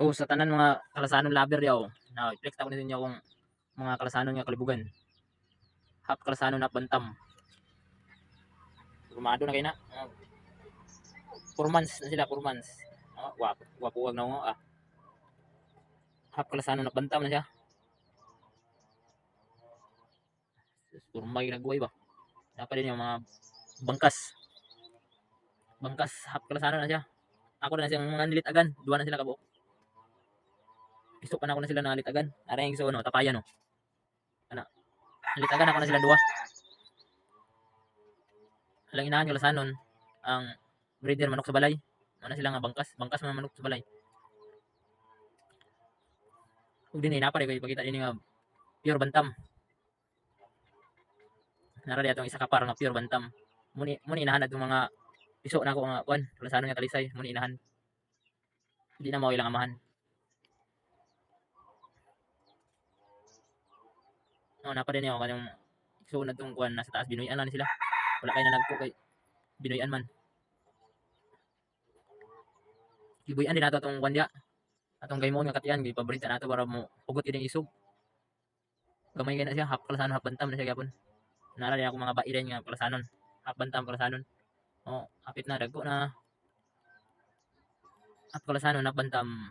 Oh, sa tanan mga kalasanon lover yaw. Na flex ta ko ninyo kung mga kalasanon nga kalibugan. Half kalasanon na bantam. Rumado na kay na. Ah, Four months na sila, four months. Oh, wapo, wapo wag na mo ah. Half kalasanon na bantam na siya. Surmay nagbuhay ba? Dapat din yung mga bangkas. Bangkas, half kalasanon na siya. Ako na siyang mga nilitagan. Duwa na sila kabuok. Gusto pa na ako na sila nalitagan. Ara yung gusto ko, no, tapayan, no. Ano, nalitagan ako na sila duwa. Halang inahan ko lasanon, ang breeder manok sa balay. Mana sila nga bangkas, bangkas mga manok sa balay. Ug din eh, napare ko ipakita din nga pure bantam. Nara diya itong isa kapar nga pure bantam. Muni muni inahan atong mga piso na ako nga kwan, lasanon nga talisay, muni inahan. Hindi na mao ilang amahan. Oh, napa din ako kanang so na tong kuan nasa taas binuyan ni sila. Wala kay na nagko kay binuyan man. Gibuyan din nato tong kuan dia. Atong gaymon nga katiyan gi paborito nato para mo hugot ini isog. Gamay na siya hap kalasanon hap bantam na siya gapon. Nara ako mga bairen nga kalasanon. Hap bantam kalasanon. Oh, hapit na dagko na. Hap kalasanon hap bantam.